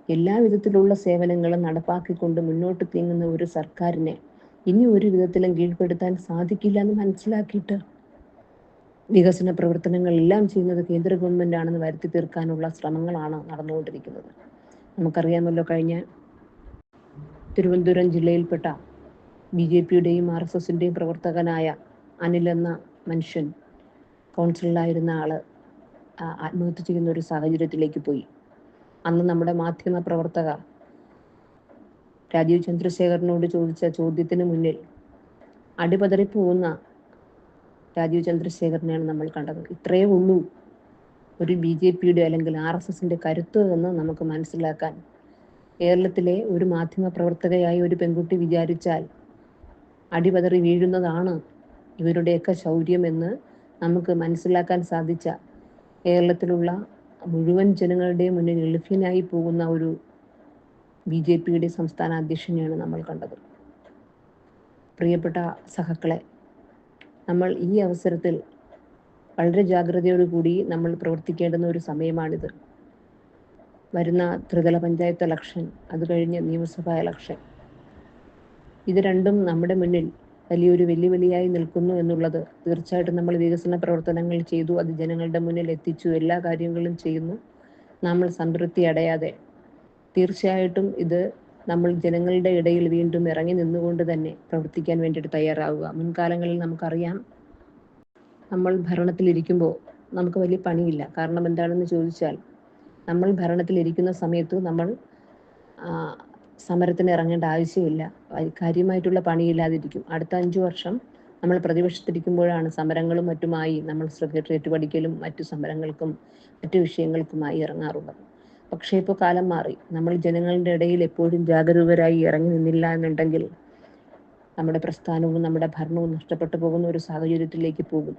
എല്ലാ വിധത്തിലുള്ള സേവനങ്ങളും നടപ്പാക്കിക്കൊണ്ട് മുന്നോട്ട് നീങ്ങുന്ന ഒരു സർക്കാരിനെ ഇനി ഒരു വിധത്തിലും കീഴ്പ്പെടുത്താൻ സാധിക്കില്ല എന്ന് മനസ്സിലാക്കിയിട്ട് വികസന പ്രവർത്തനങ്ങളെല്ലാം ചെയ്യുന്നത് കേന്ദ്ര ഗവൺമെന്റ് ആണെന്ന് വരുത്തി തീർക്കാനുള്ള ശ്രമങ്ങളാണ് നടന്നുകൊണ്ടിരിക്കുന്നത്. നമുക്കറിയാമല്ലോ കഴിഞ്ഞ തിരുവനന്തപുരം ജില്ലയിൽപ്പെട്ട ബി ജെ പിയുടെയും ആർ എസ് എസിന്റെയും പ്രവർത്തകനായ അനിൽ എന്ന മനുഷ്യൻ കൗൺസിലറായിരുന്ന ആൾ ആത്മഹത്യ ചെയ്യുന്ന ഒരു സാഹചര്യത്തിലേക്ക് പോയി. അന്ന് നമ്മുടെ മാധ്യമ പ്രവർത്തക രാജീവ് ചന്ദ്രശേഖരനോട് ചോദിച്ച ചോദ്യത്തിന് മുന്നിൽ അടിപതറി പോകുന്ന രാജീവ് ചന്ദ്രശേഖരനെയാണ് നമ്മൾ കണ്ടത്. ഇത്രയേ ഉള്ളൂ ഒരു ബി ജെ പിയുടെ അല്ലെങ്കിൽ ആർ എസ് എസിന്റെ കരുത്ത് എന്ന് നമുക്ക് മനസ്സിലാക്കാൻ. കേരളത്തിലെ ഒരു മാധ്യമ പ്രവർത്തകയായ ഒരു പെൺകുട്ടി വിചാരിച്ചാൽ അടിപതറി വീഴുന്നതാണ് ഇവരുടെയൊക്കെ ശൗര്യമെന്ന് നമുക്ക് മനസ്സിലാക്കാൻ സാധിച്ച കേരളത്തിലുള്ള മുഴുവൻ ജനങ്ങളുടെയും മുന്നിൽ എളുഫ്യനായി പോകുന്ന ഒരു ബി ജെ പിയുടെ സംസ്ഥാന അധ്യക്ഷനെയാണ് നമ്മൾ കണ്ടത്. പ്രിയപ്പെട്ട സഹക്കളെ നമ്മൾ ഈ അവസരത്തിൽ വളരെ ജാഗ്രതയോടുകൂടി നമ്മൾ പ്രവർത്തിക്കേണ്ടുന്ന ഒരു സമയമാണിത്. വരുന്ന ത്രിതല പഞ്ചായത്ത് ഇലക്ഷൻ അത് കഴിഞ്ഞ് നിയമസഭാ ഇലക്ഷൻ ഇത് രണ്ടും നമ്മുടെ മുന്നിൽ വലിയൊരു വെല്ലുവിളിയായി നിൽക്കുന്നു എന്നുള്ളത് തീർച്ചയായിട്ടും നമ്മൾ വികസന പ്രവർത്തനങ്ങൾ ചെയ്തു അത് ജനങ്ങളുടെ മുന്നിൽ എത്തിച്ചു എല്ലാ കാര്യങ്ങളും ചെയ്യുന്നു. നമ്മൾ സംതൃപ്തി അടയാതെ തീർച്ചയായിട്ടും ഇത് നമ്മൾ ജനങ്ങളുടെ ഇടയിൽ വീണ്ടും ഇറങ്ങി നിന്നുകൊണ്ട് തന്നെ പ്രവർത്തിക്കാൻ വേണ്ടിയിട്ട് തയ്യാറാവുക. മുൻകാലങ്ങളിൽ നമുക്കറിയാം നമ്മൾ ഭരണത്തിലിരിക്കുമ്പോൾ നമുക്ക് വലിയ പണിയില്ല. കാരണം എന്താണെന്ന് ചോദിച്ചാൽ നമ്മൾ ഭരണത്തിലിരിക്കുന്ന സമയത്ത് നമ്മൾ സമരത്തിന് ഇറങ്ങേണ്ട ആവശ്യമില്ല. കാര്യമായിട്ടുള്ള പണിയില്ലാതിരിക്കും. അടുത്ത അഞ്ചു വർഷം നമ്മൾ പ്രതിപക്ഷത്തിരിക്കുമ്പോഴാണ് സമരങ്ങളും മറ്റുമായി നമ്മൾ സെക്രട്ടേറിയറ്റ് പഠിക്കലും മറ്റു സമരങ്ങൾക്കും മറ്റു വിഷയങ്ങൾക്കുമായി ഇറങ്ങാറുള്ളത്. പക്ഷേ ഇപ്പോൾ കാലം മാറി. നമ്മൾ ജനങ്ങളുടെ ഇടയിൽ എപ്പോഴും ജാഗരൂകരായി ഇറങ്ങി നിന്നില്ല എന്നുണ്ടെങ്കിൽ നമ്മുടെ പ്രസ്ഥാനവും നമ്മുടെ ഭരണവും നഷ്ടപ്പെട്ടു പോകുന്ന ഒരു സാഹചര്യത്തിലേക്ക് പോകും.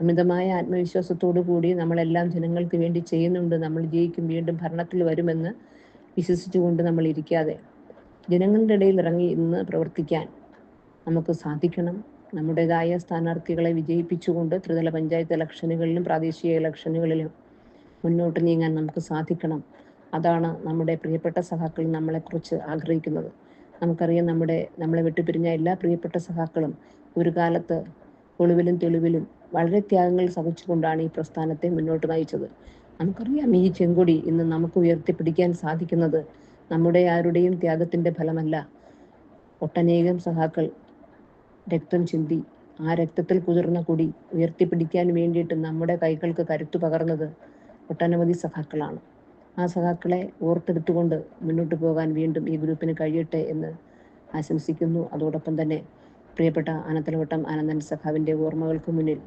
അമിതമായ ആത്മവിശ്വാസത്തോടു കൂടി നമ്മളെല്ലാം ജനങ്ങൾക്ക് വേണ്ടി ചെയ്യുന്നുണ്ട്. നമ്മൾ ജയിക്കും വീണ്ടും ഭരണത്തിൽ വരുമെന്ന് വിശ്വസിച്ചുകൊണ്ട് നമ്മൾ ഇരിക്കാതെ ജനങ്ങളുടെ ഇടയിൽ ഇറങ്ങി ഇന്ന് പ്രവർത്തിക്കാൻ നമുക്ക് സാധിക്കണം. നമ്മുടേതായ സ്ഥാനാർത്ഥികളെ വിജയിപ്പിച്ചുകൊണ്ട് ത്രിതല പഞ്ചായത്ത് ഇലക്ഷനുകളിലും പ്രാദേശിക ഇലക്ഷനുകളിലും മുന്നോട്ട് നീങ്ങാൻ നമുക്ക് സാധിക്കണം. അതാണ് നമ്മുടെ പ്രിയപ്പെട്ട സഹാക്കൾ നമ്മളെക്കുറിച്ച് ആഗ്രഹിക്കുന്നത്. നമുക്കറിയാം നമ്മുടെ നമ്മളെ വിട്ടുപിരിഞ്ഞ എല്ലാ പ്രിയപ്പെട്ട സഹാക്കളും ഒരു കാലത്ത് ഒളിവിലും തെളിവിലും വളരെ ത്യാഗങ്ങൾ സഹിച്ചുകൊണ്ടാണ് ഈ പ്രസ്ഥാനത്തെ മുന്നോട്ട് നയിച്ചത്. നമുക്കറിയാം ഈ ചെങ്കൊടി ഇന്ന് നമുക്ക് ഉയർത്തിപ്പിടിക്കാൻ സാധിക്കുന്നത് നമ്മുടെ ആരുടെയും ത്യാഗത്തിന്റെ ഫലമല്ല. ഒട്ടനേകം സഹാക്കൾ രക്തം ചിന്തി ആ രക്തത്തിൽ കുതിർന്ന കൊടി ഉയർത്തിപ്പിടിക്കാൻ വേണ്ടിയിട്ട് നമ്മുടെ കൈകൾക്ക് കരുത്തു പകർന്നത് ഒട്ടനവധി സഖാക്കളാണ്. ആ സഖാക്കളെ ഓർത്തെടുത്തുകൊണ്ട് മുന്നോട്ട് പോകാൻ വീണ്ടും ഈ ഗ്രൂപ്പിന് കഴിയട്ടെ എന്ന് ആശംസിക്കുന്നു. അതോടൊപ്പം തന്നെ പ്രിയപ്പെട്ട ആനത്തലവട്ടം ആനന്ദൻ സഖാവിന്റെ ഓർമ്മകൾക്ക് മുന്നിൽ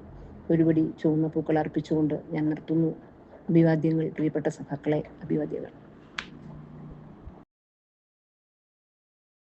ഒരുപടി ചുവന്ന പൂക്കൾ അർപ്പിച്ചുകൊണ്ട് ഞാൻ നിർത്തുന്നു. അഭിവാദ്യങ്ങൾ പ്രിയപ്പെട്ട സഖാക്കളെ അഭിവാദ്യങ്ങൾ.